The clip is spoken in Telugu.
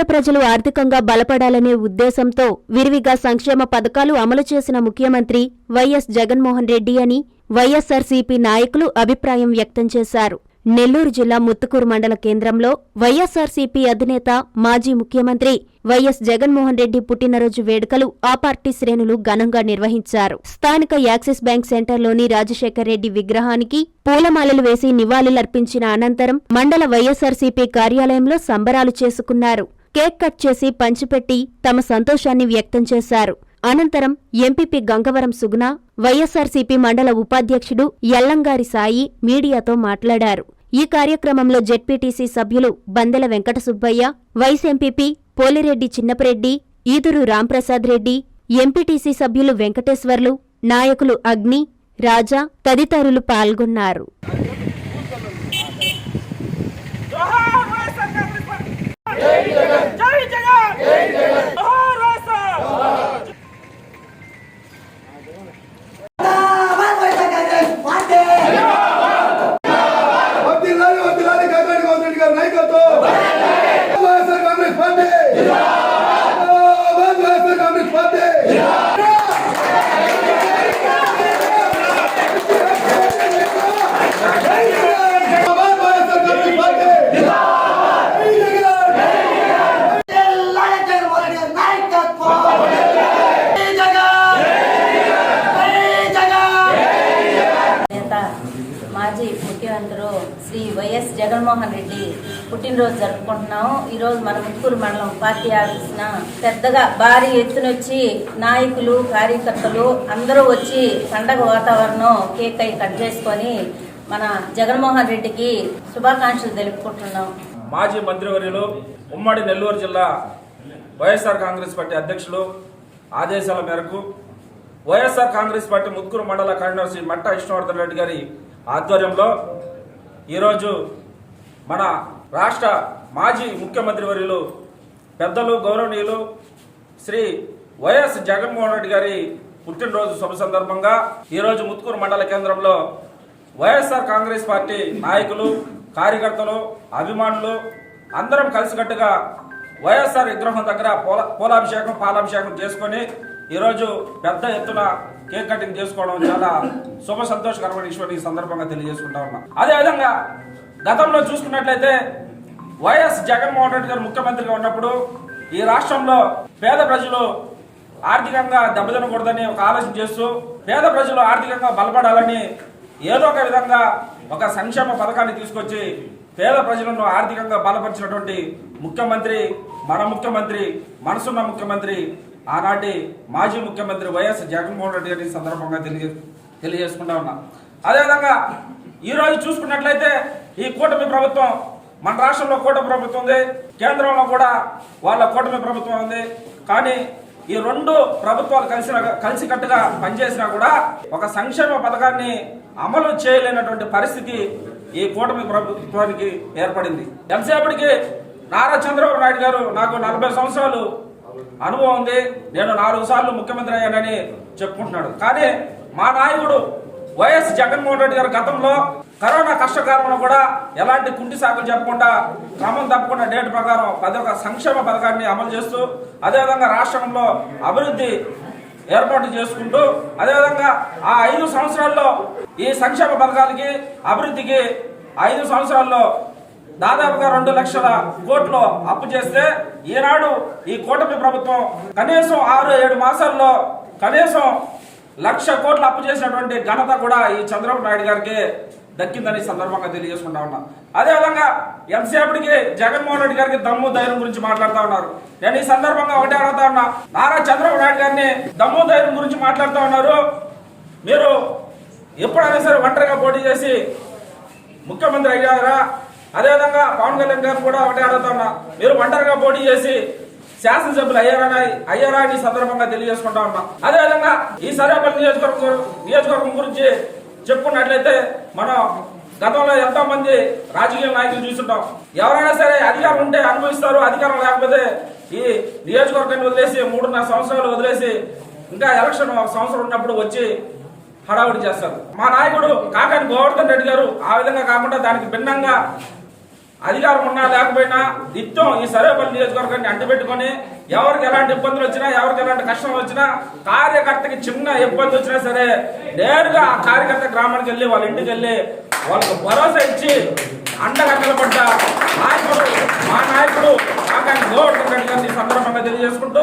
పేద ప్రజలు ఆర్థికంగా బలపడాలనే ఉద్దేశంతో విరివిగా సంక్షేమ పథకాలు అమలు చేసిన ముఖ్యమంత్రి వైఎస్ జగన్మోహన్ రెడ్డి అని వైఎస్సార్సీపీ నాయకులు అభిప్రాయం వ్యక్తం చేశారు. నెల్లూరు జిల్లా ముత్తుకూరు మండల కేంద్రంలో వైఎస్సార్సీపీ అధినేత మాజీ ముఖ్యమంత్రి వైఎస్ జగన్మోహన్ రెడ్డి పుట్టినరోజు వేడుకలు ఆ పార్టీ శ్రేణులు ఘనంగా నిర్వహించారు. స్థానిక యాక్సిస్ బ్యాంక్ సెంటర్లోని రాజశేఖర్ రెడ్డి విగ్రహానికి పూలమాలలు వేసి నివాళులర్పించిన అనంతరం మండల వైఎస్సార్సీపీ కార్యాలయంలో సంబరాలు చేసుకున్నారు. కేక్ కట్ చేసి పంచిపెట్టి తమ సంతోషాన్ని వ్యక్తం చేశారు. అనంతరం ఎంపీపీ గంగవరం సుగుణ వైఎస్సార్సీపీ మండల ఉపాధ్యక్షుడు ఎల్లంగారి సాయి మీడియాతో మాట్లాడారు. ఈ కార్యక్రమంలో జెడ్పీటీసీ సభ్యులు బందెల వెంకట సుబ్బయ్య వైస్ ఎంపీపీ పోలిరెడ్డి చిన్నపరెడ్డి ఈదురు రాంప్రసాద్ రెడ్డి ఎంపీటీసీ సభ్యులు వెంకటేశ్వర్లు నాయకులు అగ్ని రాజా తదితరులు పాల్గొన్నారు జోహార్ వైఎస్ఆర్ కాంగ్రెస్ పార్టీ జై జగన్ జై జగన్ జై జగన్ జోహార్ వైఎస్ఆర్ వర్ధిల్లాలి, వర్ధిల్లాలి, కాకాని గోవింద్ రెడ్డి గారి నాయకత్వం. YSR Congress Party. జిందాబాద్ వైఎస్ఆర్ కాంగ్రెస్ పార్టీ. జిందాబాద్ వైఎస్ఆర్ కాంగ్రెస్ పార్టీ. జై జగన్. నేత మాజీ ముఖ్యమంత్రి శ్రీ వైఎస్ జగన్మోహన్ రెడ్డి పుట్టినరోజు జరుపుకుంటున్నాము. ఈరోజు మన ముత్తుకూరు మండలం పార్టీ ఆఫీస్న పెద్దగా భారీ ఎత్తునొచ్చి నాయకులు కార్యకర్తలు అందరూ వచ్చి పండగ వాతావరణం కేక్ అయి కట్ చేసుకొని మన జగన్మోహన్ రెడ్డికి శుభాకాంక్షలు తెలుపుకుంటున్నాం. మాజీ మంత్రివర్యులు ఉమ్మడి నెల్లూరు జిల్లా వైఎస్ఆర్ కాంగ్రెస్ పార్టీ అధ్యక్షులు ఆదేశాల మేరకు వైఎస్ఆర్ కాంగ్రెస్ పార్టీ ముత్తుకూరు మండల కన్వీనర్ శ్రీ మట్ట విష్ణువర్ధన్ రెడ్డి గారి ఆధ్వర్యంలో ఈరోజు మన రాష్ట్ర మాజీ ముఖ్యమంత్రి వర్యులు పెద్దలు గౌరవనీయులు శ్రీ వైఎస్ జగన్మోహన్ రెడ్డి గారి పుట్టినరోజు శుభ సందర్భంగా ఈరోజు ముత్తుకూరు మండల కేంద్రంలో వైఎస్ఆర్ కాంగ్రెస్ పార్టీ నాయకులు కార్యకర్తలు అభిమానులు అందరం కలిసికట్టుగా వైఎస్ఆర్ విగ్రహం దగ్గర పూల పూలాభిషేకం పాలాభిషేకం చేసుకొని ఈరోజు పెద్ద ఎత్తున కేక్ కటింగ్ చేసుకోవడం చాలా శుభ సంతోషకరమైన విషయం ఈ సందర్భంగా తెలియజేసుకుంటా ఉన్నా. అదేవిధంగా గతంలో చూసుకున్నట్లయితే వైఎస్ జగన్మోహన్ రెడ్డి గారు ముఖ్యమంత్రిగా ఉన్నప్పుడు ఈ రాష్ట్రంలో పేద ప్రజలు ఆర్థికంగా దెబ్బతినకూడదని ఒక ఆలోచన చేస్తూ పేద ప్రజలు ఆర్థికంగా బలపడాలని ఏదో ఒక విధంగా ఒక సంక్షేమ పథకాన్ని తీసుకొచ్చి పేద ప్రజలను ఆర్థికంగా బలపరిచినటువంటి ముఖ్యమంత్రి మన ముఖ్యమంత్రి మనసున్న ముఖ్యమంత్రి ఆనాటి మాజీ ముఖ్యమంత్రి వైఎస్ జగన్మోహన్ రెడ్డి గారి సందర్భంగా తెలియ తెలియజేసుకుంటా ఉన్నా. అదేవిధంగా ఈ రోజు చూసుకున్నట్లయితే ఈ కూటమి ప్రభుత్వం మన రాష్ట్రంలో కూటమి ప్రభుత్వం ఉంది కేంద్రంలో కూడా వాళ్ళ కూటమి ప్రభుత్వం ఉంది. కానీ ఈ రెండు ప్రభుత్వాలు కలిసిన కలిసికట్టుగా పనిచేసినా కూడా ఒక సంక్షేమ పథకాన్ని అమలు చేయలేనటువంటి పరిస్థితి ఈ కూటమి ప్రభుత్వానికి ఏర్పడింది. ఎంతసేపటికి నారా చంద్రబాబు నాయుడు గారు నాకు నలభై సంవత్సరాలు అనుభవం ఉంది. నేను నాలుగు సార్లు ముఖ్యమంత్రి అయ్యానని చెప్పుకుంటున్నాడు. కానీ మా నాయకుడు వైఎస్ జగన్మోహన్ రెడ్డి గారు గతంలో కరోనా కష్టకాలంలో కూడా ఎలాంటి కుంటి సాకులు చెప్పకుండా క్రమం తప్పకుండా డేట్ ప్రకారం పది సంక్షేమ పథకాన్ని అమలు చేస్తూ అదేవిధంగా రాష్ట్రంలో అభివృద్ధి ఏర్పాటు చేసుకుంటూ అదేవిధంగా ఆ ఐదు సంవత్సరాల్లో ఈ సంక్షేమ పథకాలకి అభివృద్ధికి ఐదు సంవత్సరాల్లో దాదాపుగా రెండు లక్షల కోట్లు అప్పు చేస్తే ఈనాడు ఈ కూటమి ప్రభుత్వం కనీసం ఆరు ఏడు మాసాల్లో కనీసం లక్ష కోట్లు అప్పు చేసినటువంటి ఘనత కూడా ఈ చంద్రబాబు నాయుడు గారికి దక్కిందని సందర్భంగా తెలియజేసుకుంటా ఉన్నా. అదేవిధంగా ఎంతసేపటికి జగన్మోహన్ రెడ్డి గారికి దమ్ము ధైర్యం గురించి మాట్లాడుతూ ఉన్నారు. నేను ఈ సందర్భంగా ఒకటే అడుగుతా ఉన్నా. నారా చంద్రబాబు నాయుడు గారిని దమ్ము ధైర్యం గురించి మాట్లాడుతూ ఉన్నారు. మీరు ఎప్పుడైనా సరే ఒంటరిగా పోటీ చేసి ముఖ్యమంత్రి అయ్యారా? అదేవిధంగా పవన్ కళ్యాణ్ గారు కూడా ఒకటే అడుగుతున్నా. మీరు ఒంటరిగా పోటీ చేసి శాసనసభ్యులు అయ్యారని అయ్యారా అని సందర్భంగా తెలియజేసుకుంటా ఉన్నా. అదేవిధంగా ఈ సర్వేపల్లి నియోజకవర్గం నియోజకవర్గం గురించి చెప్పుకున్నట్లయితే మనం గతంలో ఎంతో మంది రాజకీయ నాయకులు చూసుంటాం. ఎవరైనా సరే అధికారం ఉంటే అనుభవిస్తారు అధికారం లేకపోతే ఈ నియోజకవర్గాన్ని వదిలేసి మూడున్నర సంవత్సరాలు వదిలేసి ఇంకా ఎలక్షన్ ఒక సంవత్సరం ఉన్నప్పుడు వచ్చి హడావుడి చేస్తారు. మా నాయకుడు కాకాని గోవర్ధన్ రెడ్డి గారు ఆ విధంగా కాకుండా దానికి భిన్నంగా అధికారం ఉన్నా లేకపోయినా నిత్యం ఈ సర్వేపల్లి నియోజకవర్గాన్ని అంటబెట్టుకొని ఎవరికి ఎలాంటి ఇబ్బందులు వచ్చినా ఎవరికి ఎలాంటి కష్టం వచ్చినా కార్యకర్తకి చిన్న ఇబ్బంది వచ్చినా సరే నేరుగా ఆ కార్యకర్త గ్రామానికి వెళ్ళి వాళ్ళ ఇంటికి వెళ్ళి వాళ్ళకు భరోసా ఇచ్చి అండగట్టలు పడ్డ నాయకుడు మా నాయకుడు కాకాని గోవర్ధన్ రెడ్డి గారిని ఈ సందర్భంగా తెలియజేసుకుంటూ